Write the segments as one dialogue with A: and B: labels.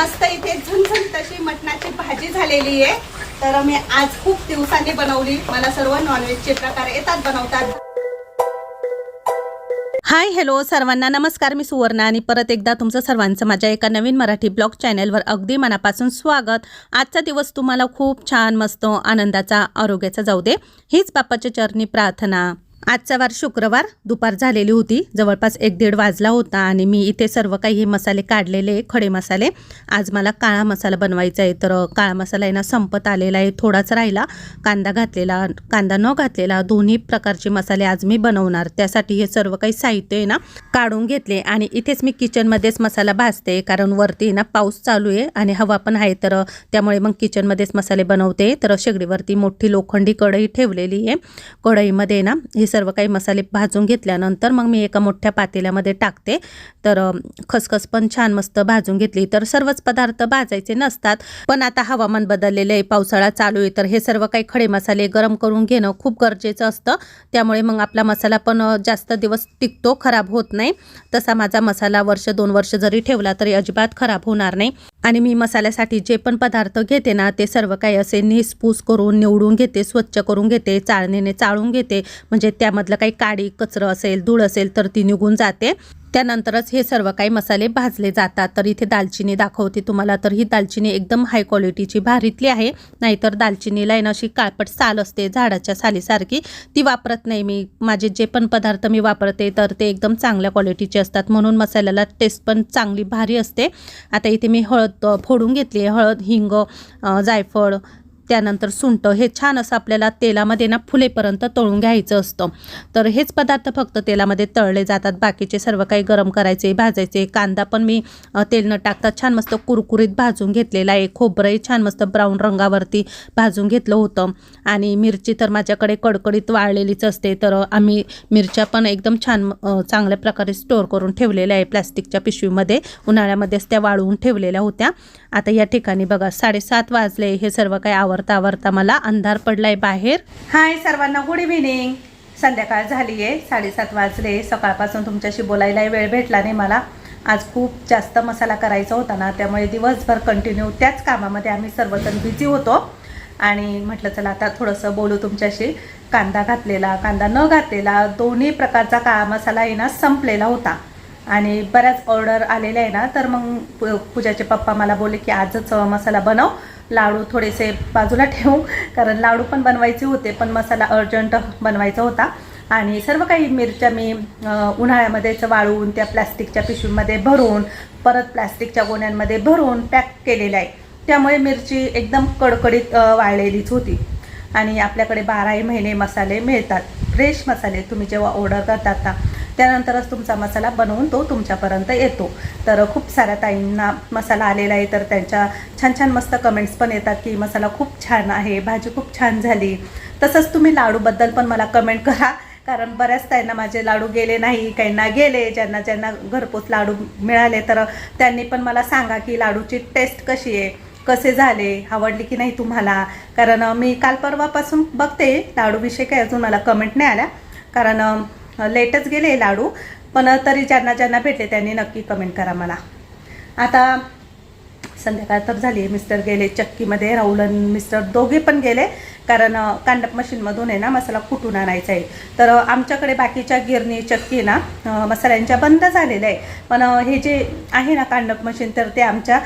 A: मस्त इथे झणझण तशी मटणाची भाजी झालेली आहे. तर मी आज खूप दिवसांनी बनवली. मला सर्व नॉनव्हेजचे प्रकार येतात बनवतात. हाय हॅलो सर्वांना. नमस्कार मी सुवर्णा आणि परत एकदा तुमचं सर्वांचं माझ्या एका नवीन मराठी ब्लॉग चॅनलवर अगदी मनापासून स्वागत. आजचा दिवस तुम्हाला खूप छान मस्त आनंदाचा आरोग्याचा जाऊ दे. हीच बाप्पाच्या चरणी प्रार्थना. आजचा वार शुक्रवार दुपार झालेली होती. जवळपास एक दीड वाजला होता आणि मी इथे सर्व काही हे मसाले काढलेले खडे मसाले. आज मला काळा मसाला बनवायचा आहे. तर काळा मसाला आहे ना संपत आलेला आहे थोडाच राहिला. कांदा घातलेला कांदा न घातलेला दोन्ही प्रकारचे मसाले आज मी बनवणार. त्यासाठी हे सर्व काही साहित्य आहे ना काढून घेतले. आणि इथेच मी किचनमध्येच मसाला भाजते कारण वरती ना पाऊस चालू आहे आणि हवा पण आहे. तर त्यामुळे मग किचनमध्येच मसाले बनवते. तर शेगडीवरती मोठी लोखंडी कढई ठेवलेली आहे. कढईमध्ये ना हे सर्व काही मसाले भाजून घेतल्यानंतर मग मी एका मोठ्या पातेल्यामध्ये टाकते. तर खसखस पण छान मस्त भाजून घेतली. तर सर्वच पदार्थ भाजायचे नसतात. पण आता हवामान बदललेलं आहे पावसाळा चालू आहे. तर हे सर्व काही खडे मसाले गरम करून घेणं खूप गरजेचं असतं. त्यामुळे मग आपला मसाला पण जास्त दिवस टिकतो खराब होत नाही. तसा माझा मसाला वर्ष दोन वर्ष जरी ठेवला तरी अजिबात खराब होणार नाही. आणि मी मसाल्यासाठी जे पण पदार्थ घेते ना ते सर्व काही असे निसपूस करून निवडून घेते स्वच्छ करून घेते चाळणीने चाळून घेते. म्हणजे त्यामधलं काही काडी कचरं असेल धूळ असेल तर ती निघून जाते. त्यानंतरच हे सर्व काही मसाले भाजले जातात. तर इथे दालचिनी दाखवते तुम्हाला. तर ही दालचिनी एकदम हाय क्वालिटीची भारीतली आहे. नाहीतर दालचिनीला आहे ना अशी काळपट साल असते झाडाच्या सालीसारखी. ती वापरत नाही मी. माझे जे पण पदार्थ मी वापरते तर ते एकदम चांगल्या क्वालिटीचे असतात. म्हणून मसाल्याला टेस्ट पण चांगली भारी असते. आता इथे मी हळद फोडून घेतली आहे. हळद हिंग जायफळ त्यानंतर सुंठ हे छान असं आपल्याला तेलामध्ये ना फुलेपर्यंत तळून घ्यायचं असतं. तर हेच पदार्थ फक्त तेलामध्ये तळले जातात. बाकीचे सर्व काही गरम करायचे भाजायचे. कांदा पण मी तेल न टाकता छान मस्त कुरकुरीत भाजून घेतलेला आहे. खोबरंही छान मस्त ब्राऊन रंगावरती भाजून घेतलं होतं. आणि मिरची तर माझ्याकडे कडकडीत वाळलेलीच असते. तर आम्ही मिरच्या पण एकदम छान चांगल्या प्रकारे स्टोअर करून ठेवलेल्या आहे प्लॅस्टिकच्या पिशवीमध्ये. उन्हाळ्यामध्येच त्या वाळवून ठेवलेल्या होत्या. आता या ठिकाणी बघा साडेसात वाजले. हे सर्व काही आवरता आवरता मला अंधार पडलाय बाहेर. हाय सर्वांना गुड इव्हिनिंग संध्याकाळ झाली आहे साडेसात वाजले. सकाळपासून तुमच्याशी बोलायलाही वेळ भेटला नाही मला. आज खूप जास्त मसाला करायचा होता ना त्यामुळे दिवसभर कंटिन्यू त्याच कामामध्ये आम्ही सर्वजण बिझी होतो. आणि म्हटलं चला आता थोडंसं बोलू तुमच्याशी. कांदा घातलेला कांदा न घातलेला दोन्ही प्रकारचा काळा मसाला आहे ना संपलेला होता. आणि बऱ्याच ऑर्डर आलेल्या आहे ना तर मग पूजाचे पप्पा मला बोलले की आजच मसाला बनव. लाडू थोडेसे बाजूला ठेवू. कारण लाडू पण बनवायचे होते पण मसाला अर्जंट बनवायचा होता. आणि सर्व काही मिरच्या मी उन्हाळ्यामध्येच वाळवून त्या प्लॅस्टिकच्या पिशवीमध्ये भरून परत प्लॅस्टिकच्या गोण्यांमध्ये भरून पॅक केलेल्या आहे. त्यामुळे मिरची एकदम कडकडीत वाळलेलीच होती. आणि आपल्याकडे बाराही महिने मसाले मिळतात. फ्रेश मसाले तुम्ही जेव्हा ऑर्डर करतात ना त्यानंतरच तुमचा मसाला बनवून तो तुमच्यापर्यंत येतो. तर खूप साऱ्या ताईंना मसाला आलेला आहे तर त्यांच्या छान छान मस्त कमेंट्स पण येतात की मसाला खूप छान आहे भाजी खूप छान झाली. तसंच तुम्ही लाडूबद्दल पण मला कमेंट करा. कारण बऱ्याच ताईंना माझे लाडू गेले नाही काहींना गेले ज्यांना ज्यांना घरपोच लाडू मिळाले तर त्यांनी पण मला सांगा की लाडूची टेस्ट कशी आहे कसे झाले आवडली की नाही तुम्हाला? कारण मी काल परवापासून बघते लाडूविषयी काही अजून मला कमेंट नाही आल्या. कारण लेटच गेले लाडू पण तरी ज्यांना ज्यांना भेटले त्यांनी नक्की कमेंट करा मला. आता संध्याकाळ तर झाली मिस्टर गेले चक्कीमध्ये राहुल आणि मिस्टर दोघे पण गेले. कारण कांडप मशीनमधून आहे ना मसाला कुटून आणायचा आहे. तर आमच्याकडे बाकीच्या गिरणी चक्की ना मसाल्यांच्या बंद झालेल्या आहे. पण हे जे आहे ना कांडप मशीन तर ते आमच्या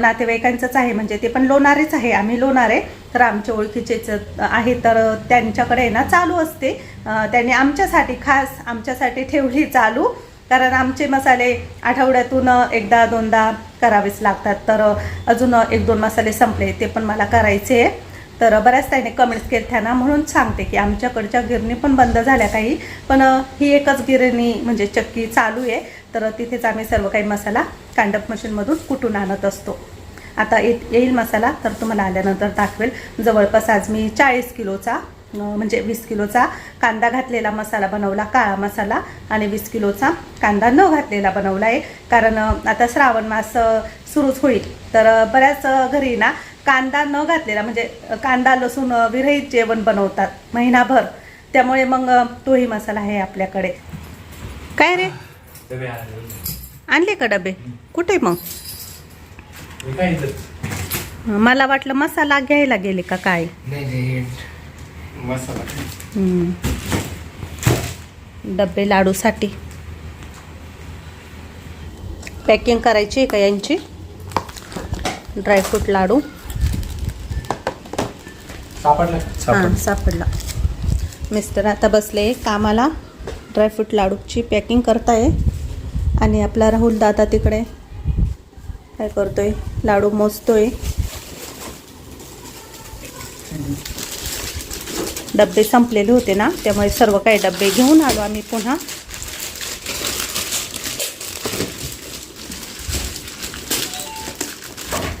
A: नातेवाईकांचंच आहे. म्हणजे ते पण लोणारेच आहे. आम्ही लोणारे तर आमच्या ओळखीचेच आहे तर त्यांच्याकडे आहे ना चालू असते. त्यांनी आमच्यासाठी खास आमच्यासाठी ठेवली चालू. कारण आमचे मसाले आठवड्यातून एकदा दोनदा करावेच लागतात. तर अजून एक दोन मसाले संपले. ते पण मला करायचे आहे. तर बऱ्याच ताईने कमेंट्स केल्या ना म्हणून सांगते की आमच्याकडच्या गिरणी पण बंद झाल्या काही. पण ही एकच गिरणी म्हणजे चक्की चालू आहे. तर तिथेच आम्ही सर्व काही मसाला कांडप मशीनमधून कुटून आणत असतो. आता येत येईल मसाला तर तुम्हाला आल्यानंतर दाखवेल. जवळपास आज मी चाळीस किलोचा म्हणजे वीस किलोचा कांदा घातलेला मसाला बनवला काळा मसाला आणि वीस किलोचा कांदा न घातलेला बनवला आहे. कारण आता श्रावण मास सुरूच होईल. तर बऱ्याच घरी ना कांदा न घातलेला म्हणजे कांदा लसूण विरहित जेवण बनवतात महिनाभर. त्यामुळे मग तोही मसाला आहे आपल्याकडे. काय रे?
B: आणले
A: का डबे? कुठे मग? मला वाटलं मसाला घ्यायला गेले का काय?
B: नाही नाही मसाला.
A: हम्म. डबे लाडूसाठी. पॅकिंग करायची का यांची? Dry fruit laddoo.
B: सापडला?
A: हां मिस्टर आता बसले कामाला. ड्रायफ्रूट लाडूची पॅकिंग करताय. आणि आपला राहुल दादा तिकडे. काय करतोय? लाडू मोजतोय. डबे संपलेले होते ना त्यामुळे सर्व काही डबे घेऊन आलो आम्ही पुन्हा.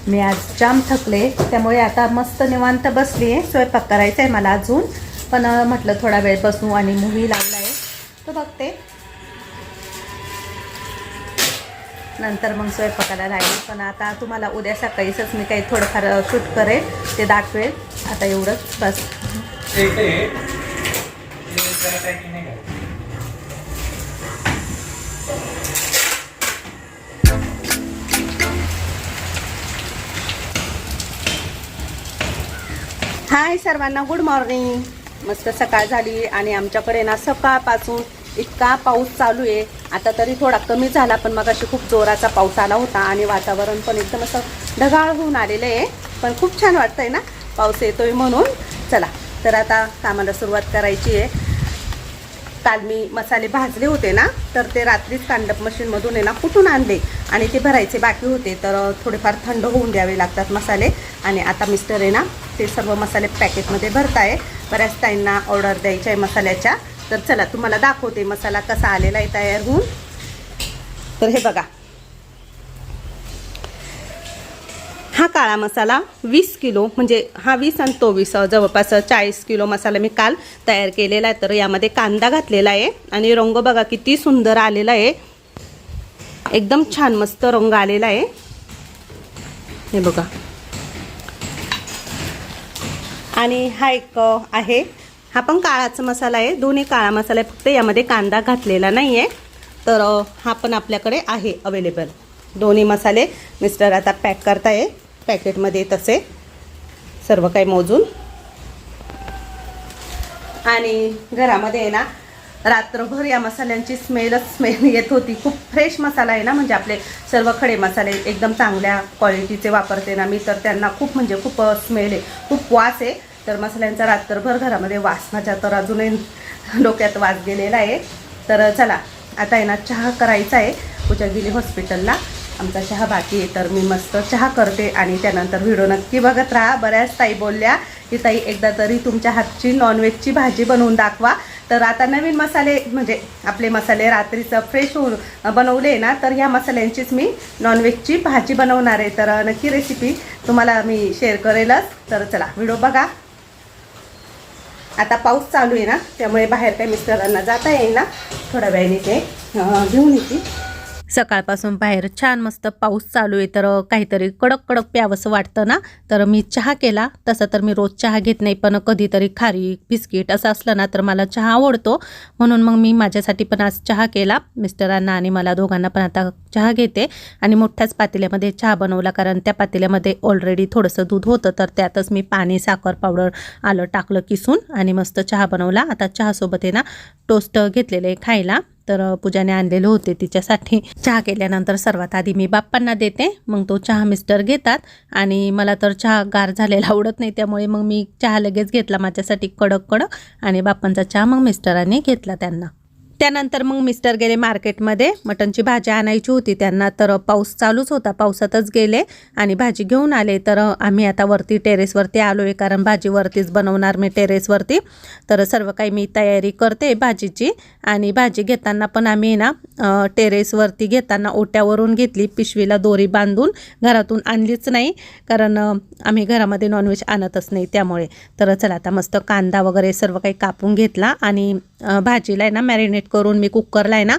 A: मी आज जाम थकले त्यामुळे आता मस्त निवांत बसली आहे स्वयंपाक करायचा आहे मला अजून पण म्हटलं थोडा वेळ बसू आणि मूवी लावला आहे तो बघते. नंतर मग स्वयंपाकाला राहील पण आता तुम्हाला उद्या सकाळीच मी काही थोडंफार शूट करेल ते दाखवेल. आता एवढंच बस. हाय सर्वांना गुड मॉर्निंग. मस्त सकाळ झाली आणि आमच्याकडे ना सकाळपासून इतका पाऊस चालू आहे. आता तरी थोडा कमी झाला पण मग अशी खूप जोराचा पाऊस आला होता आणि वातावरण पण एकदम असं ढगाळ होऊन आलेलं आहे. पण खूप छान वाटतंय ना पाऊस येतोय म्हणून. चला तर आता कामाला सुरुवात करायची आहे. काल मी मसाले भाजले होते ना तर ते रात्रीच कांडप मशीनमधून आहे ना कुठून आणले आणि ते भरायचे बाकी होते. तर थोडेफार थंड होऊन द्यावे लागतात मसाले. आणि आता मिस्टर आहे ना ते सर्व मसाले पॅकेटमध्ये भरताय. बऱ्याच ताईंना ऑर्डर द्यायच्या आहे मसाल्याच्या. तर चला तुम्हाला दाखवते मसाला कसा आलेला आहे तयार होऊन. तर हे बघा. हा काळा मसाला वीस किलो म्हणजे हा वीस आणि तो वीस जवळपास चाळीस किलो मसाला मी काल तयार केलेला आहे. तर यामध्ये कांदा घातलेला आहे आणि रंग बघा किती सुंदर आलेला आहे. एकदम छान मस्त रंग आलेला आहे. हे बघा. आणि हा एक आहे. हा पण काळाचा मसाला आहे. दोन्ही काळा मसाला आहे. फक्त यामध्ये कांदा घातलेला नाही आहे तर हा पण आपल्याकडे आहे अवेलेबल दोन्ही मसाले मिस्टर आता पॅक करताय. पॅकेटमध्ये तसे. सर्व काही मोजून. आणि घरामध्ये आहे ना रात्रभर या मसाल्यांची स्मेलच स्मेल येत होती. खूप फ्रेश मसाला आहे ना म्हणजे आपले सर्व खडे मसाले एकदम चांगल्या क्वालिटीचे वापरते ना मी तर त्यांना खूप म्हणजे खूप स्मेल आहे. खूप वास आहे. तर मसाल्यांचा रात्रभर घरामध्ये वासनाच्या तर अजूनही डोक्यात वास गेलेला आहे. तर चला आता आहे ना चहा करायचा आहे. पूजा गेली हॉस्पिटलला आमचा चहा बाकी आहे तर मी मस्त चहा करते आणि त्यानंतर व्हिडिओ नक्की बघत राहा. बऱ्याच ताई बोलल्या की ताई एकदा तरी तुमच्या हातची नॉनव्हेजची भाजी बनवून दाखवा. तर आता नवीन मसाले म्हणजे आपले मसाले रात्रीचं फ्रेश होऊन बनवले ना तर ह्या मसाल्यांचीच मी नॉनव्हेजची भाजी बनवणार आहे. तर नक्की रेसिपी तुम्हाला मी शेअर करेलच. तर चला व्हिडिओ बघा. आता पाऊस चालू आहे ना त्यामुळे बाहेर काही मिस्टरांना जाता येईल ना थोड्या वेळाने ते घेऊन येते सकाळपासून बाहेर छान मस्त पाऊस चालू आहे तर काहीतरी कडक कडक प्यावंसं वाटतं ना तर मी चहा केला. तसं तर मी रोज चहा घेत नाही पण कधीतरी खारी बिस्किट असं असलं ना तर मला चहा आवडतो. म्हणून मग मी माझ्यासाठी पण आज चहा केला. मिस्टरांना आणि मला दोघांना पण आता चहा घेते. आणि मोठ्याच पातेल्यामध्ये चहा बनवला कारण त्या पातेल्यामध्ये ऑलरेडी थोडंसं दूध होतं तर त्यातच मी पाणी साखर पावडर आलं टाकलं किसून आणि मस्त चहा बनवला. आता चहासोबत आहे ना टोस्ट घेतलेले खायला. तर पूजाने आणलेले होते. तिच्यासाठी चहा केल्यानंतर सर्वात आधी मी बाप्पांना देते. मग तो चहा मिस्टर घेतात. आणि मला तर चहा गार झालेला आवडत नाही. त्यामुळे मग मी चहा लगेच घेतला. माझ्यासाठी कडक कडक आणि बाप्पांचा चहा मग मिस्टरांनी घेतला त्यांना. त्यानंतर मग मिस्टर गेले मार्केटमध्ये. मटनची भाजी आणायची होती. त्यांना तर पाऊस चालूच होता. पावसातच गेले आणि भाजी घेऊन आले. तर आम्ही आता वरती टेरेसवरती आलो आहे कारण भाजीवरतीच बनवणार मी टेरेसवरती. तर सर्व काही मी तयारी करते भाजीची. आणि भाजी घेताना पण आम्ही ना टेरेसवरती घेताना ओट्यावरून घेतली. पिशवीला दोरी बांधून घरातून आणलीच नाही. कारण आम्ही घरामध्ये नॉनव्हेज आणतच नाही त्यामुळे. तर चला आता मस्त कांदा वगैरे सर्व काही कापून घेतला. आणि भाजीला आहे ना मॅरिनेट करून मी कुकरला आहे ना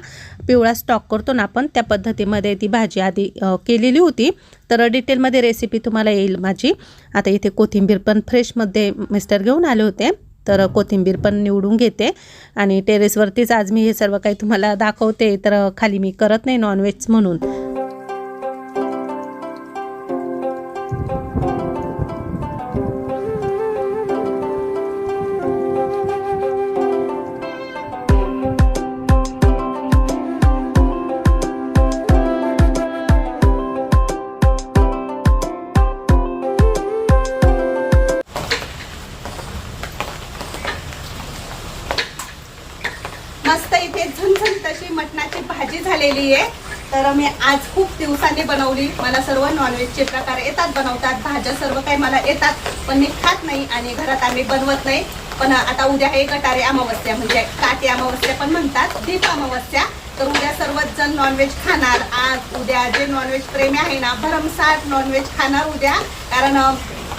A: पिवळा स्टॉक करतो ना आपण त्या पद्धतीमध्ये ती भाजी आधी केलेली होती. तर डिटेलमध्ये रेसिपी तुम्हाला येईल माझी. आता इथे कोथिंबीर पण फ्रेशमध्ये मिस्टर घेऊन आले होते. तर कोथिंबीर पण निवडून घेते. आणि टेरेसवरतीच आज मी हे सर्व काही तुम्हाला दाखवते. तर खाली मी करत नाही नॉनव्हेज म्हणून. तर मी आज खूप दिवसांनी बनवली. मला सर्व नॉनव्हेजचे प्रकार येतात बनवतात. भाज्या सर्व काही मला येतात पण मी खात नाही आणि घरात आम्ही बनवत नाही. पण आता उद्या हे गटारे अमावस्या म्हणजे काटी अमावस्या पण म्हणतात दीप अमावस्या. तर उद्या सर्वच जण नॉनव्हेज खाणार. आज उद्या जे नॉनव्हेज प्रेमी आहे ना भरमसाठ नॉनव्हेज खाणार उद्या. कारण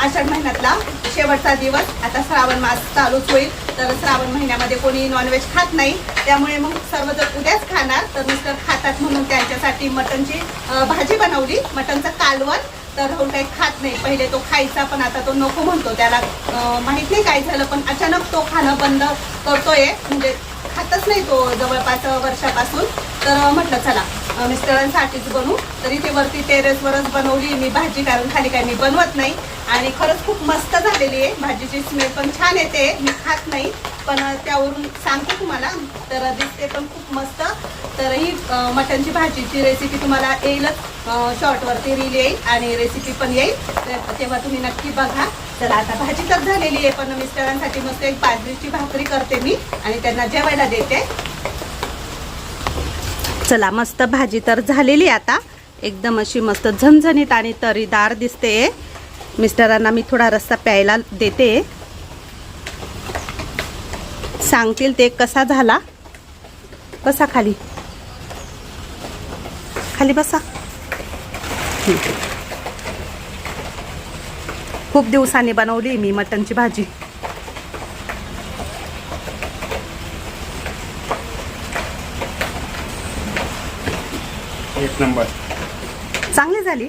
A: आषाढ महिन्यातला शेवटचा दिवस. आता श्रावण मास चालूच होईल. तर श्रावण महिन्यामध्ये कोणी नॉनव्हेज खात नाही. त्यामुळे मग सर्वजण उद्याच खाणार. तर मिस्टर खातात म्हणून त्यांच्यासाठी मटनची भाजी बनवली. मटनचं कालवण. तर राहुल काही खात नाही. पहिले तो खायचा पण आता तो नको म्हणतो. त्याला माहीत माहीत नाही काय झालं पण अचानक तो खाणं बंद करतोय. म्हणजे खातच नाही तो जवळपास वर्षापासून. तर म्हटलं चला मिस्टरांसाठीच बनवू. तर इथे वरती टेरेसवरच बनवली. मी भाजी कारण खाली काही मी बनवत नाही. आणि खरंच खूप मस्त झालेली आहे. भाजीची स्मेल पण छान येते. मी खात नाही पण त्यावरून सांगते तुम्हाला. तर दिसते पण खूप मस्त. तर ही मटणची भाजीची रेसिपी तुम्हाला येईलच. शॉर्टवरती रील येईल आणि रेसिपी पण येईल. तर तेव्हा तुम्ही नक्की बघा. तर आता भाजी तर झालेली आहे पण मिस्टरांसाठी मस्त एक बाजरीची भाकरी करते मी आणि त्यांना जेवायला देते. चला मस्त भाजी तर झालेली आता. एकदम अशी मस्त झणझणीत आणि तरीदार दिसते मिस्टरांना मी थोडा रस्सा प्यायला देते. सांगतील ते कसा झाला. बसा खाली. खाली बसा. खूप दिवसांनी बनवली मी मटणची भाजी.
B: एक नंबर.
A: चांगली झाली.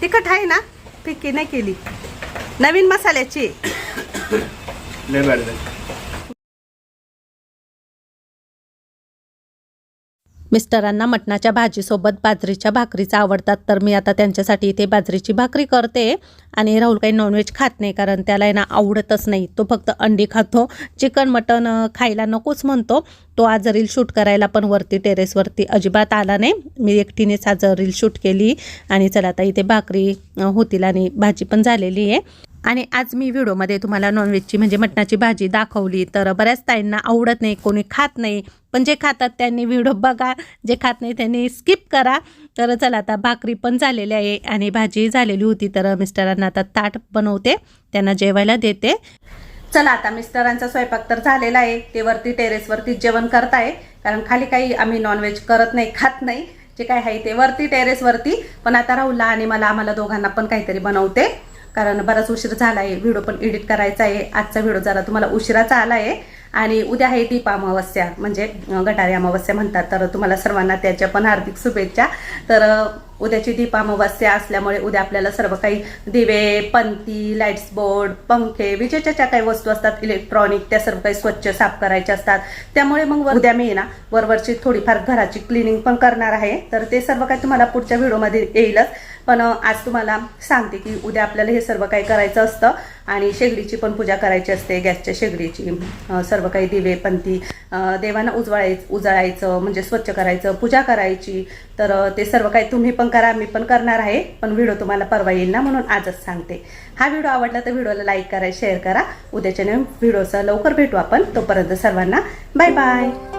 A: तिखट आहे ना? फिक्की नाही केली. नवीन मसाल्याची.
B: लय
A: मिस्टरांना मटणाच्या भाजीसोबत बाजरीच्या भाकरीचा आवडतात तर मी आता त्यांच्यासाठी इथे बाजरीची भाकरी करते. आणि राहुल काही नॉनव्हेज खात नाही कारण त्याला ना आवडतच नाही. तो फक्त अंडी खातो. चिकन मटन खायला नकोच म्हणतो. तो आज रील शूट करायला पण वरती टेरेसवरती अजिबात आला नाही. मी एकटीनेच आज रील शूट केली. आणि चला आता इथे भाकरी होतील आणि भाजी पण झालेली आहे. आणि आज मी व्हिडिओमध्ये तुम्हाला नॉनव्हेजची म्हणजे मटणाची भाजी दाखवली तर बऱ्याच ताईंना आवडत नाही कोणी खात नाही. पण जे खातात त्यांनी व्हिडिओ बघा जे खात नाही त्यांनी स्किप करा. तर चला आता भाकरी पण झालेली आहे आणि भाजी झालेली होती तर मिस्टरांना आता ताट बनवते त्यांना जेवायला देते. चला आता मिस्टरांचा स्वयंपाक तर झालेला आहे ते वरती टेरेसवरती जेवण करताय कारण खाली काही आम्ही नॉनव्हेज करत नाही खात नाही. जे काय आहे ते वरती टेरेसवरती पण आता राहूला आणि मला आम्हाला दोघांना पण काहीतरी बनवते. कारण बराच उशीर झाला आहे व्हिडिओ पण एडिट करायचा आहे. आजचा व्हिडिओ जरा तुम्हाला उशिराचा आला आहे आणि उद्या आहे दीप अमावस्या म्हणजे गटारी अमावस्या म्हणतात. तर तुम्हाला सर्वांना त्याच्या पण हार्दिक शुभेच्छा. तर उद्याची दीप अमावस्या असल्यामुळे उद्या आपल्याला सर्व काही दिवे पंती लाईट्स बोर्ड पंखे विजेच्या ज्या काही वस्तू असतात इलेक्ट्रॉनिक त्या सर्व काही स्वच्छ साफ करायच्या असतात. त्यामुळे मग उद्या मी ना वरवरची थोडीफार घराची क्लिनिंग पण करणार आहे. तर ते सर्व काही तुम्हाला पुढच्या व्हिडिओमध्ये येईलच. पण आज तुम्हाला सांगते की उद्या आपल्याला हे सर्व काही करायचं असतं आणि शेगडीची पण पूजा करायची असते गॅसच्या शेगडीची. सर्व काही दिवे पंथी देवांना उजवाळाय उजळायचं म्हणजे स्वच्छ करायचं पूजा करायची. तर ते सर्व काही तुम्ही पण करा मी पण करणार आहे पण व्हिडिओ तुम्हाला परवा येईल ना म्हणून आजच सांगते. हा व्हिडिओ आवडला तर व्हिडिओला लाईक करा शेअर करा. उद्याच्या नवीन व्हिडिओचा लवकर भेटू आपण. तोपर्यंत सर्वांना बाय बाय.